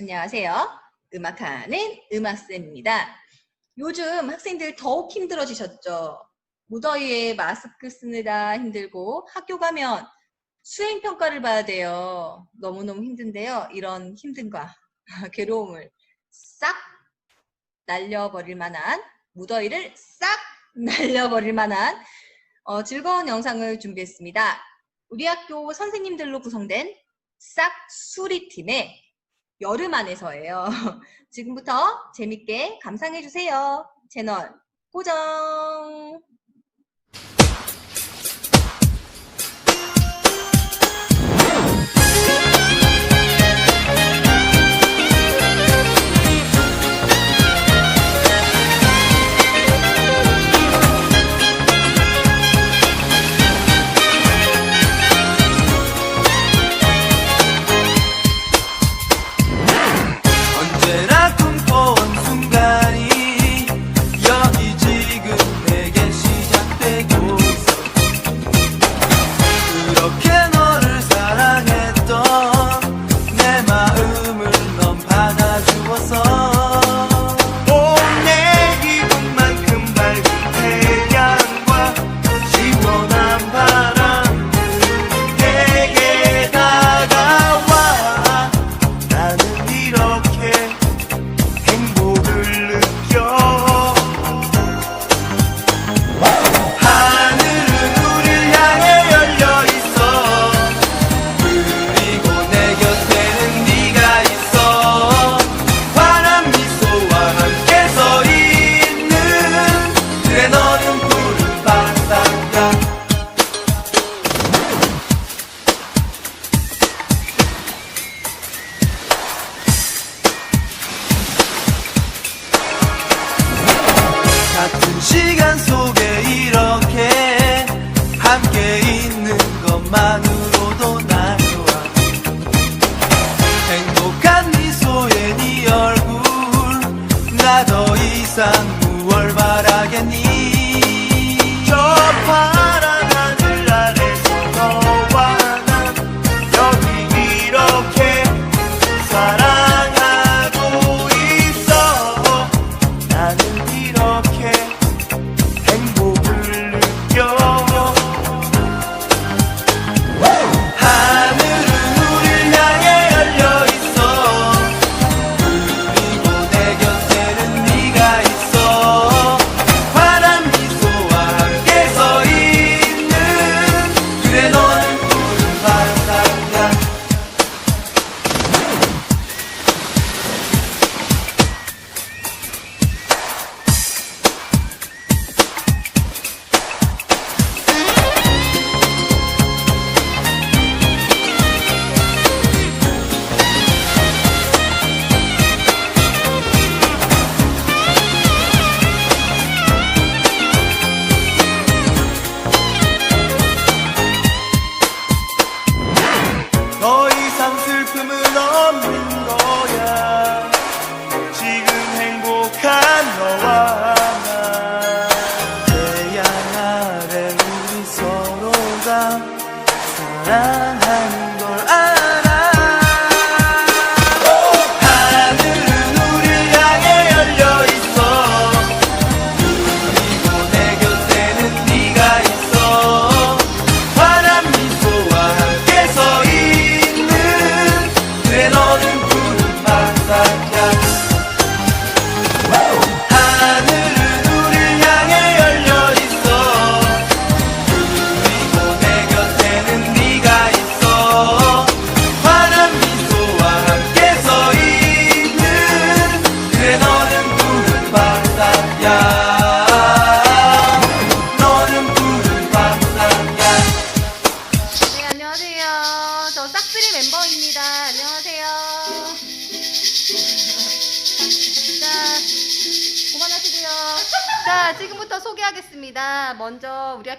안녕하세요. 음악하는 음악쌤입니다. 요즘 학생들 더욱 힘들어지셨죠? 무더위에 마스크 쓰느라 힘들고 학교 가면 수행평가를 봐야 돼요. 너무너무 힘든데요. 이런 힘듦과 괴로움을 싹 날려버릴 만한 무더위를 싹 날려버릴 만한 어, 즐거운 영상을 준비했습니다. 우리 학교 선생님들로 구성된 싹수리팀의 여름 안에서예요. 지금부터 재밌게 감상해 주세요. 채널 고정! 사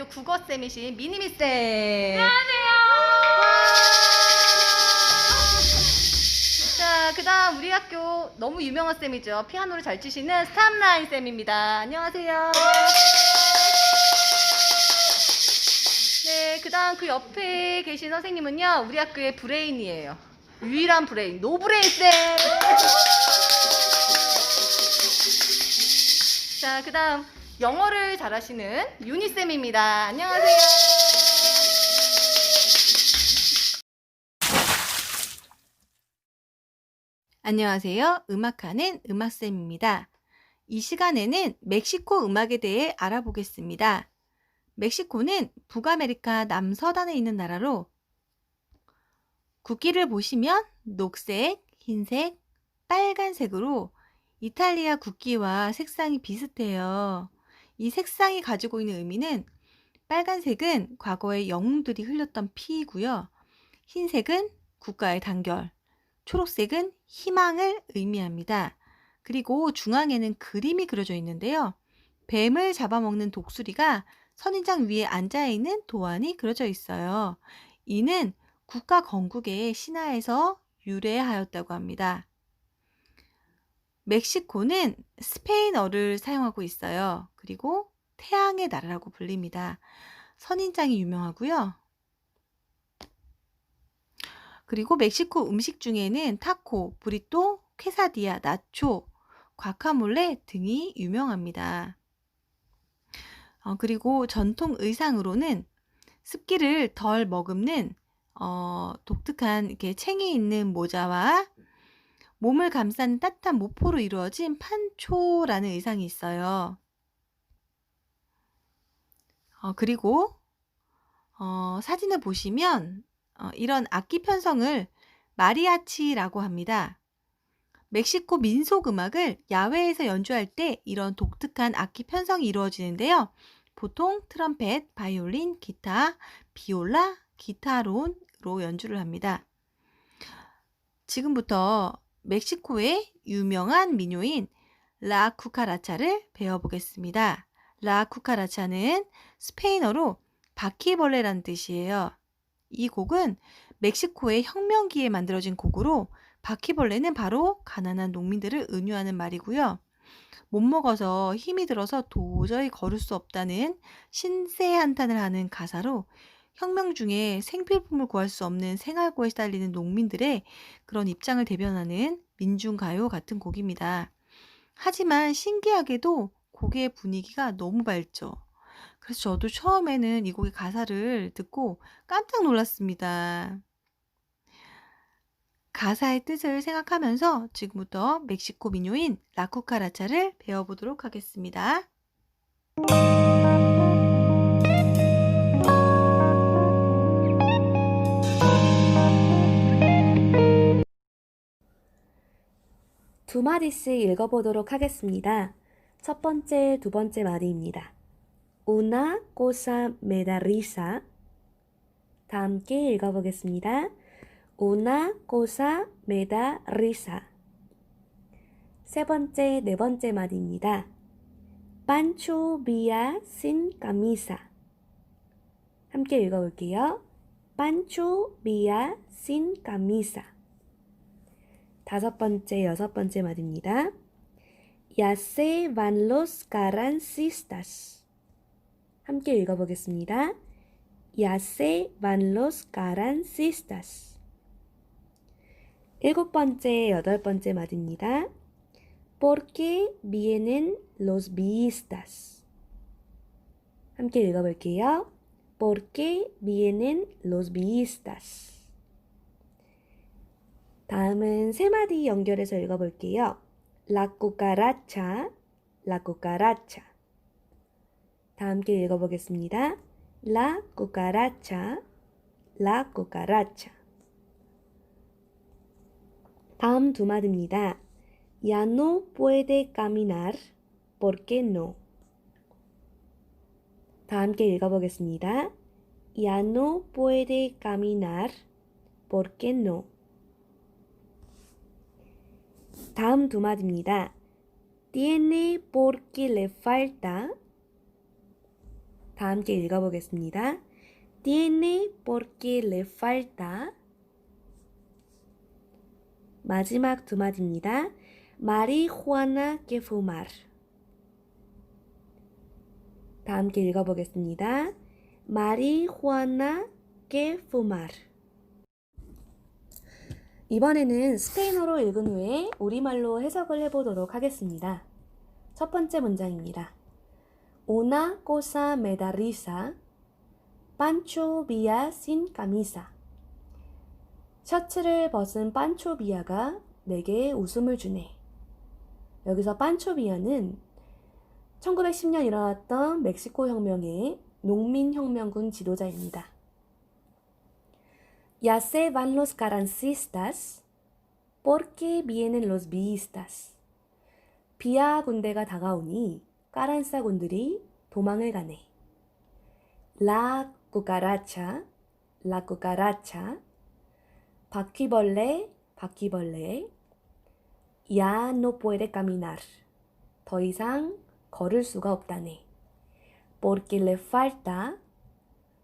먼저 우리 학교 국어쌤이신 미니미쌤. 자, 그 다음 우리 학교 너무 유명한 쌤이죠. 피아노를 잘 치시는 스탑라인 쌤입니다. 안녕하세요. 네, 그 다음 그 옆에 계신 선생님은요, 우리 학교의 브레인이에요. 유일한 브레인 노브레인 쌤. 자, 그다음 영어를 잘하시는 유니 쌤입니다. 안녕하세요. 안녕하세요. 음악하는 음악쌤입니다. 이 시간에는 멕시코 음악에 대해 알아보겠습니다. 멕시코는 북아메리카 남서단에 있는 나라로 국기를 보시면 녹색, 흰색, 빨간색으로 이탈리아 국기와 색상이 비슷해요. 이 색상이 가지고 있는 의미는 빨간색은 과거의 영웅들이 흘렸던 피이고요. 흰색은 국가의 단결, 초록색은 희망을 의미합니다. 그리고 중앙에는 그림이 그려져 있는데요. 뱀을 잡아먹는 독수리가 선인장 위에 앉아 있는 도안이 그려져 있어요. 이는 국가 건국의 신화에서 유래하였다고 합니다. 멕시코는 스페인어를 사용하고 있어요. 그리고 태양의 나라라고 불립니다. 선인장이 유명하고요. 그리고 멕시코 음식 중에는 타코, 브리또, 퀘사디아, 나초, 과카몰레 등이 유명합니다. 어, 그리고 전통 의상으로는 습기를 덜 머금는 어, 독특한 이렇게 챙이 있는 모자와 몸을 감싼 따뜻한 모포로 이루어진 판초라는 의상이 있어요. 어, 그리고 어, 사진을 보시면 어, 이런 악기 편성을 마리아치라고 합니다. 멕시코 민속 음악을 야외에서 연주할 때 이런 독특한 악기 편성이 이루어지는데요. 보통 트럼펫, 바이올린, 기타, 비올라, 기타론으로 연주를 합니다. 지금부터 멕시코의 유명한 민요인 라 쿠카라차를 배워보겠습니다. 라 쿠카라차는 스페인어로 바퀴벌레라는 뜻이에요. 이 곡은 멕시코의 혁명기에 만들어진 곡으로 바퀴벌레는 바로 가난한 농민들을 은유하는 말이고요. 못 먹어서 힘이 들어서 도저히 걸을 수 없다는 신세 한탄을 하는 가사로 혁명 중에 생필품을 구할 수 없는 생활고에 시달리는 농민들의 그런 입장을 대변하는 민중가요 같은 곡입니다. 하지만 신기하게도 곡의 분위기가 너무 밝죠. 그래서 저도 처음에는 이 곡의 가사를 듣고 깜짝 놀랐습니다. 가사의 뜻을 생각하면서 지금부터 멕시코 민요인 라쿠카라차를 배워보도록 하겠습니다. 두 마디씩 읽어보도록 하겠습니다. 첫 번째, 두 번째 마디입니다. Una cosa me da risa. 다 함께 읽어보겠습니다. Una cosa me da risa. 세 번째, 네 번째 마디입니다. Pancho via sin camisa. 함께 읽어볼게요. Pancho via sin camisa. 다섯 번째, 여섯 번째 말입니다. Ya se van los garancistas. 함께 읽어보겠습니다. Ya se van los garancistas. 일곱 번째, 여덟 번째 말입니다. Porque vienen los villistas. 함께 읽어볼게요. Porque vienen los villistas. 다음은 세 마디 연결해서 읽어볼게요. La cucaracha, la cucaracha. 다 함께 읽어보겠습니다. La cucaracha, la cucaracha. 다음 두 마디입니다. Ya no puede caminar, ¿por qué no? 다 함께 읽어보겠습니다. Ya no puede caminar, ¿por qué no? 다음 두 마디입니다. Tiene porque le falta. 다 함께 읽어보겠습니다. Tiene porque le falta. 마지막 두 마디입니다. Marihuana que fumar. 다 함께 읽어보겠습니다. Marihuana que fumar. 이번에는 스페인어로 읽은 후에 우리말로 해석을 해보도록 하겠습니다. 첫 번째 문장입니다. Una cosa me da risa, Pancho Villa sin camisa. 셔츠를 벗은 판초 비아가 내게 웃음을 주네. 여기서 판초 비아는 1910년 일어났던 멕시코 혁명의 농민혁명군 지도자입니다. Ya se van los carancistas porque vienen los villistas. 비아 군대가 다가오니 까란싸 군들이 도망을 가네. La cucaracha, la cucaracha. 바퀴벌레, 바퀴벌레. Ya no puede caminar. 더 이상 걸을 수가 없다네. Porque le falta.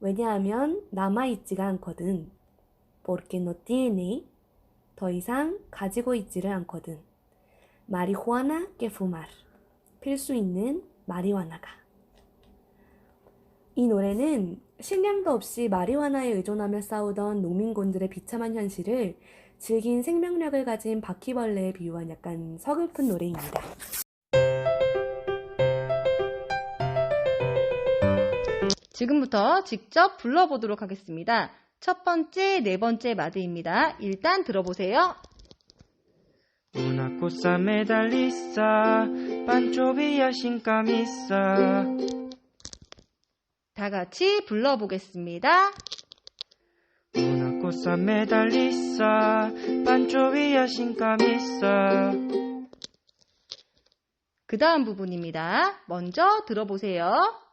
왜냐하면 남아있지가 않거든. Porque no tiene. 더 이상 가지고 있지를 않거든. Marihuana que fumar. 필수 있는 마리화나가. 이 노래는 식량도 없이 마리화나에 의존하며 싸우던 농민군들의 비참한 현실을 질긴 생명력을 가진 바퀴벌레에 비유한 약간 서글픈 노래입니다. 지금부터 직접 불러보도록 하겠습니다. 첫 번째, 네 번째 마디입니다. 일단 들어보세요. Una cosa me da risa, Pancho Villa sin camisa. 다 같이 불러보겠습니다. Una cosa me da risa, Pancho Villa sin camisa. 그 다음 부분입니다. 먼저 들어보세요.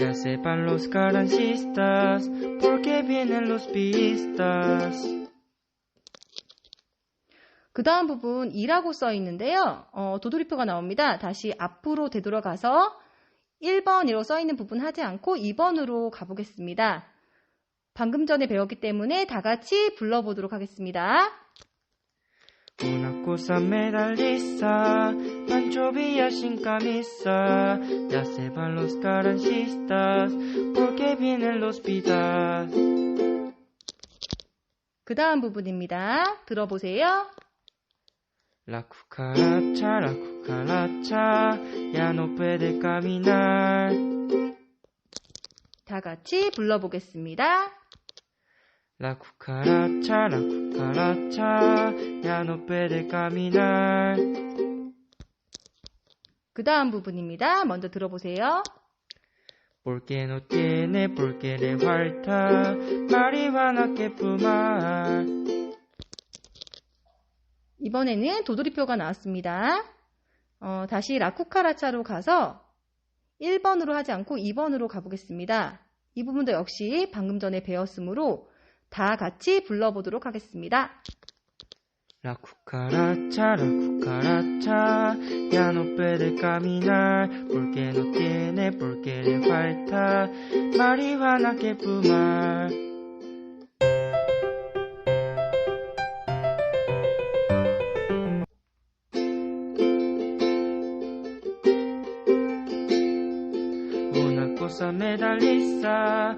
Ya sepan los carancistas, porque vienen los pistas. 그 다음 부분 2라고 써 있는데요. 어, 도돌이표가 나옵니다. 다시 앞으로 되돌아가서 1번이라고 써 있는 부분 하지 않고 2번으로 가보겠습니다. 방금 전에 배웠기 때문에 다 같이 불러보도록 하겠습니다. Una cosa me da risa, Pancho Villa sin camisa. Ya se van los carancistas, porque vienen los pitas. 그 다음 부분입니다. 들어보세요. La cucaracha, la cucaracha, ya no puede caminar. 다 같이 불러보겠습니다. Ya no puede caminar. 그 다음 부분입니다. 먼저 들어보세요. Porque le falta marihuana que fumar. 이번에는 도돌이표가 나왔습니다. 어, 다시 라쿠카라차로 가서 1번으로 하지 않고 2번으로 가보겠습니다. 이 부분도 역시 방금 전에 배웠으므로 다 같이 불러보도록 하겠습니다. Ya no puede caminar, porque no tiene, le falta marihuana que fumar. Una cosa me da risa,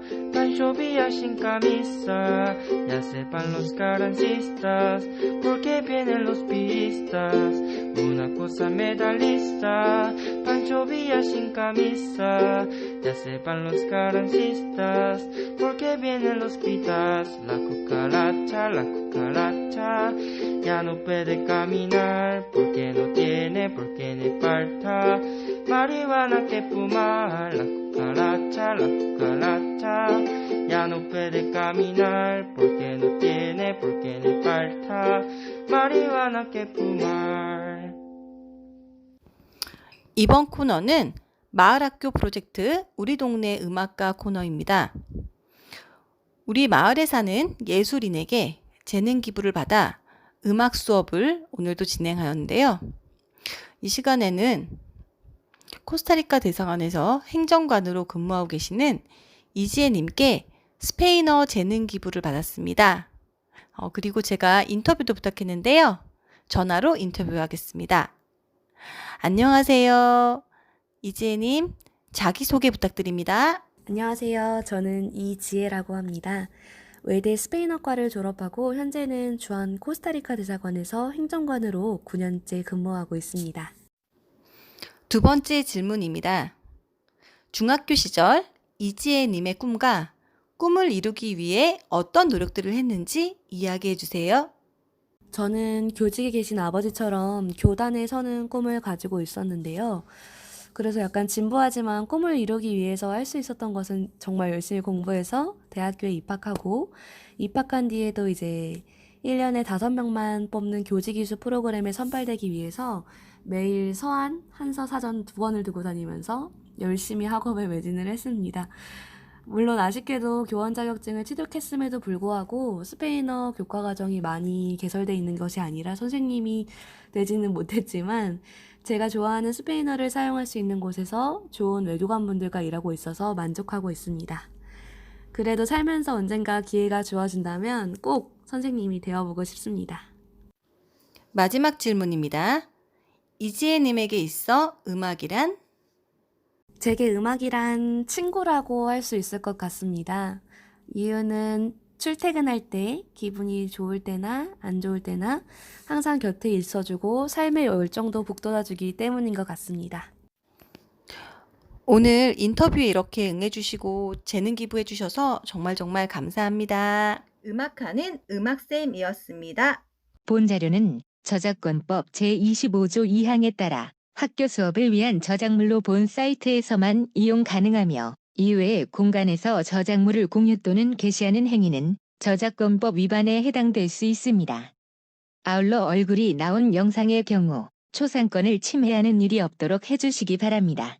Villa sin camisa, ya sepan los carancistas, porque vienen los pistas. Una cosa me da risa, Pancho Villa sin camisa, ya sepan los carancistas, porque vienen los pistas. La cucaracha, la cucaracha, ya no puede caminar, porque no tiene, porque le falta marihuana que fumar. La cucaracha, la cucaracha, ya no puede caminar, porque no tiene, porque le falta marihuana que fumar. 이번 코너는 마을 학교 프로젝트 우리 동네 음악가 코너입니다. 우리 마을에 사는 예술인에게 재능 기부를 받아 음악 수업을 오늘도 진행하였는데요. 이 시간에는 코스타리카 대사관에서 행정관으로 근무하고 계시는 이지혜님께 스페인어 재능 기부를 받았습니다. 어, 그리고 제가 인터뷰도 부탁했는데요. 전화로 인터뷰하겠습니다. 안녕하세요. 이지혜님, 자기소개 부탁드립니다. 안녕하세요. 저는 이지혜라고 합니다. 외대 스페인어과를 졸업하고 현재는 주한 코스타리카 대사관에서 행정관으로 9년째 근무하고 있습니다. 두 번째 질문입니다. 중학교 시절 이지혜님의 꿈과 꿈을 이루기 위해 어떤 노력들을 했는지 이야기해 주세요. 저는 교직에 계신 아버지처럼 교단에 서는 꿈을 가지고 있었는데요. 그래서 약간 진부하지만 꿈을 이루기 위해서 할 수 있었던 것은 정말 열심히 공부해서 대학교에 입학하고 입학한 뒤에도 이제 1년에 5명만 뽑는 교직이수 프로그램에 선발되기 위해서 매일 서한, 한서, 사전 두 번을 두고 다니면서 열심히 학업에 매진을 했습니다. 물론 아쉽게도 교원 자격증을 취득했음에도 불구하고 스페인어 교과 과정이 많이 개설돼 있는 것이 아니라 선생님이 되지는 못했지만 제가 좋아하는 스페인어를 사용할 수 있는 곳에서 좋은 외교관분들과 일하고 있어서 만족하고 있습니다. 그래도 살면서 언젠가 기회가 주어진다면 꼭 선생님이 되어보고 싶습니다. 마지막 질문입니다. 이지혜님에게 있어 음악이란? 제게 음악이란 친구라고 할 수 있을 것 같습니다. 이유는 출퇴근할 때, 기분이 좋을 때나 안 좋을 때나 항상 곁에 있어주고 삶의 열정도 북돋아주기 때문인 것 같습니다. 오늘 인터뷰에 이렇게 응해주시고 재능 기부해주셔서 정말 정말 감사합니다. 음악하는 음악쌤이었습니다. 본 자료는 저작권법 제25조 2항에 따라 학교 수업을 위한 저작물로 본 사이트에서만 이용 가능하며 이외의 공간에서 저작물을 공유 또는 게시하는 행위는 저작권법 위반에 해당될 수 있습니다. 아울러 얼굴이 나온 영상의 경우 초상권을 침해하는 일이 없도록 해주시기 바랍니다.